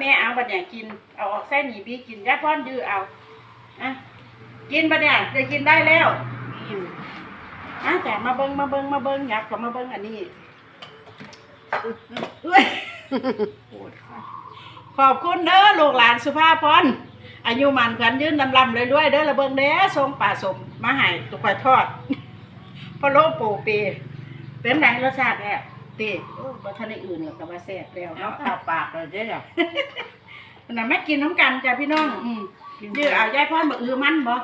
แม่เอาบัดเนี่ยกินเอาออกไส้หนีบีกินยาพ่อนดื้อเอาอะกินบัดเนี่ยจะกินได้แล้วอะแต่มาเบิ้งมาเบิ้งมาเบิ้งอยากกลับมาเบิ้งอันนี้เอ้ยขอบคุณเด้อลูกหลานสุภาพรอายุมันขวัญยืนลำลำเลยด้วยเด้อระเบิงเด้อทรงป่าสมมาให้ตุกไข่ทอดพะโล้ปูเปเป็นไงรสชาติแอบ ตีโอ้บ่ทันได้อื่นหรอกก็ว่าแซ่บแล้วเอาเนาะเข้าปากเลยเด้อน่ะแม่กินน้ำกันจ้ะพี่น้องอืมยื้อเอายายพ่อบักอือมันบ่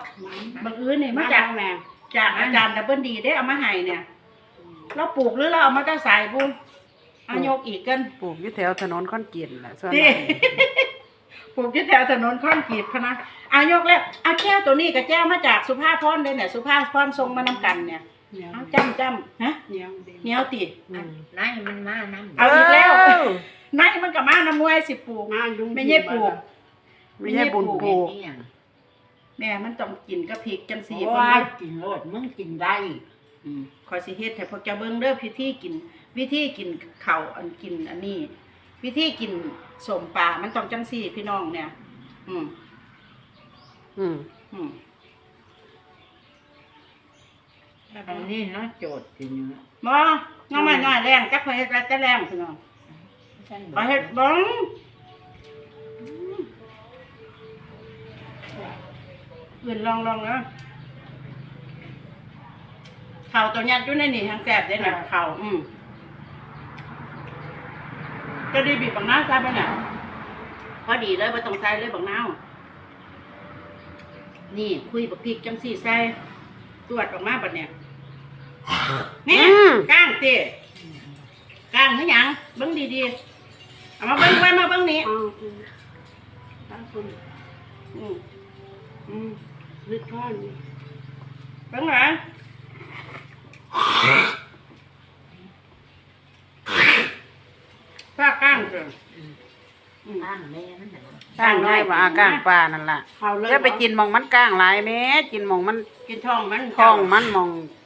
บักอือนี่มาจากแม่จากอาจารย์ดับเบิลดีได้เอามาให้เนี่ย เราปลูกหรือเราเอามาตั้งสายบุญเอายกอีกกันปลูกอยู่แถวถนนคอนกรีตแหละส่วนตีมากปลูกที่แถวถนนข้อนกีดพะนะเอายกแล้วเอาแก้วตัวนี้กับแก้วมาจากสุภาพรเลยเนี่ย สุภาพรทรงมานำกันเนี่ย เหนียวเอาจำจำฮะเหนียวดีเหนียวติอืมนายมันมาน้ำเอาอีกแล้วเอ้านายมันกับมาน้ำมวยสิปลูก มาลุงไม่ใช่ปลูก ไม่ใช่บุญปลูกเนี่ยแม่มันต้องกินกับพริกจังสีโอ้เพิ่นยเด้อกินโลดมึงกินได้อืมขอยสิเฮ็ดให้พวกเจ้าเบิ่งเด้อวิธีกิน วิธีกินข้าวอันกินอันนี้ วิธีกินสมปลามันต้องจังซี่พี่น้องเนี่ย อืมอืมอืม อันนี้เนาะโจทย์จริงเนาะบ่น้องไม่น้อยแรงจักข่อยเฮ็ดแล้วจะแรงพี่น้องฉันบข่ออกยเฮ็ดเบิ่งอื่นลองลองนะข้าวตัวยัดอยู่ในนี่ทางแซ่บเด้น่ะข้าวอืมก็ดีบีบบังน้าใส่ไปเนี่ยพอดีเลยบ่ต้องใส่เลยบังน้าวนี่คุยบักพริกจังสี่ใส่ตรวจออกมาบัดเนี่ย นี่อืม ก้างเต้ก้างหรือหยังเบิ่งดีๆเอามาเบิ่งไว้มาเบิ่งนี้เอาอืมตั้งคุณอืมอืมลึกข้อนนี่เบิ่งหลังถ้าก้างเถอะอืมตั้งแม่มันน่ะก้างน้อยว่าก้างปลานั่นล่ะเอาเลยจะไปกินหมองมันก้างหลายแม่กินหมองมันกินท้องมันท้องมันหมองเ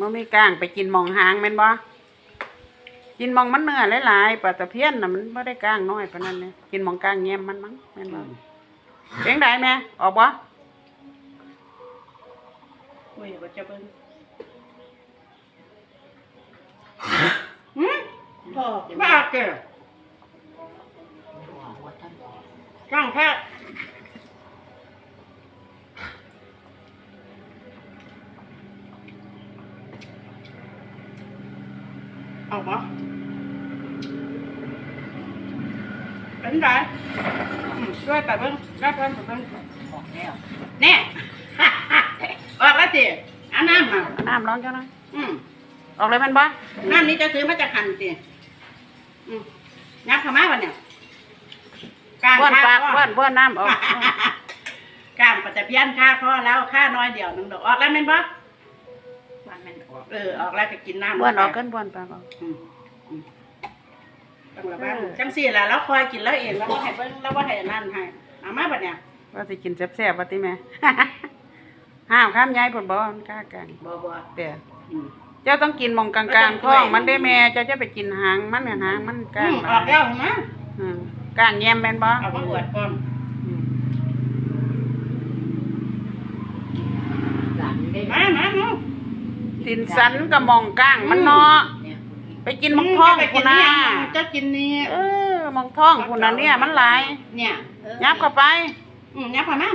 มื่อไม่ก้างไปกินหมองหางแม่นบ่กินหมองมันเนื้อหลายๆปลาตะเพียนน่ะมันบ่ได้ก้างน้อยปานนั้นเนี่ยกินหมองก้างแยมมันมั้งแม่นบ่เพียงใดแม่ออกบ่คุยว่าจะเบิ่งหืมพ่อบ้าเกิดบอกว่าท่านบอกก้างแค่ เอาบ่เป็นไรอืมช่วยไปเบิ่งรับเพิ่นไปเบิ่งบอกแล้วแน่ออกแล้วสิเอาน้ำมาเอาน้ำร้อนจังนะอืมออกเลยแม่นบ่น้ำนี้จะซื้อมาจากหันสิอืมยักเข้ามาวันเนี่ยกลางบ้วนปากข้อ บ้วนบ้วนน้ำออก กลางปัจจเพียนค่าพ่อแล้วค่าน้อยเดียวหนึงดอกออกแล้วแม่นปะว่า มันออกเออออกแล้วก็กินน้ำบ้วนออกกันบ้วนปากออกอืมอืมต้องระวังจังสี่แหละแล้วคอยกินแล้วเองแล้วว่าให้เบิ่งแล้วว่าให้นั่นให้เอามาบัดเนี่ยว่าสิกินแซ่บๆว่าติแม่ ห้ามข้ามยายผลบ่มันกล้ากันบ่บ่แต่อืมเจ้าต้องกินหมองกลางๆท้องมันได้แม่เจ้าจะไปกินหางมันเนี่ยหางมันกอืลางมออกแล้วเห็นไหมอืมกลางแยมแม่นบ่เอามาอวดก่อนอืมหลังได้มามามา ตินสันกับหมองกลางมันเนาะเนี่ยไปกินหมองท้องจะไปกิพุ่นนน่ะนี่จะกินนี่เออหมองท้องพุ่นน่ะเนี่ยมันหลายเนี่ยยับเข้าไปอืมยับเข้ามา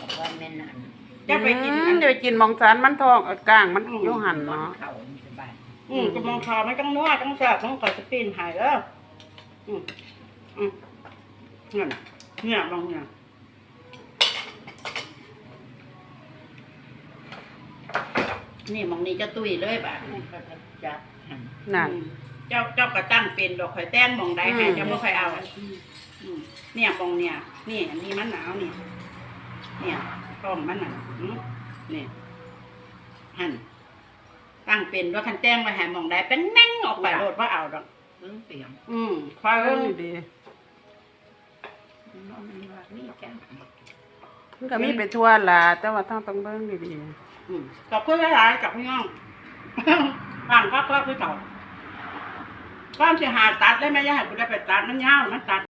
บอกว่าแม่นอันจะไปกินอือัมนจะไปกินหมองสันมันท้องเออกลางมันอยู่หันนอนเนาะเข่ามันสบายอืมจะมองคอไม่ต้องนวดต้องแซ่บต้องคอยสปินหายเด้ออืมอืมเนี่ยเนี่ยมองเนี่ย นี่มองนี่จะตุยเลยบ่ะมันก็จะจับหันนั่นอืมเจ้าเจ้าก็ตั้งเป็นดอกข่อยแต้นมองได้ให้อืม เจ้าบ่ค่อยเอาอืมเนี่ยมองเนี่ยนี่อันนี้มันหนาวนี่เนี่ยต้อมมันน่ะอืมนี่หั่นตั้งเป็นว่าคันแต้งไว้ให้มองได้เป็นแม่งออกไปโลดว่าเอาดอกเพิ่งเปลี่ยนอืมคอยเอเบิ่องดีมันว่ามันว่านี่จังๆมันก็มีไปทั่วล่ะแต่ว่าต้องต้องเบิ่งดี อืมขอบคุณหลายๆกับพี่น้องฟังก็ก็คือเก่าความเสียหายตัดได้ไหมย่าให้กูได้ไปตัดมันยาวมันตัด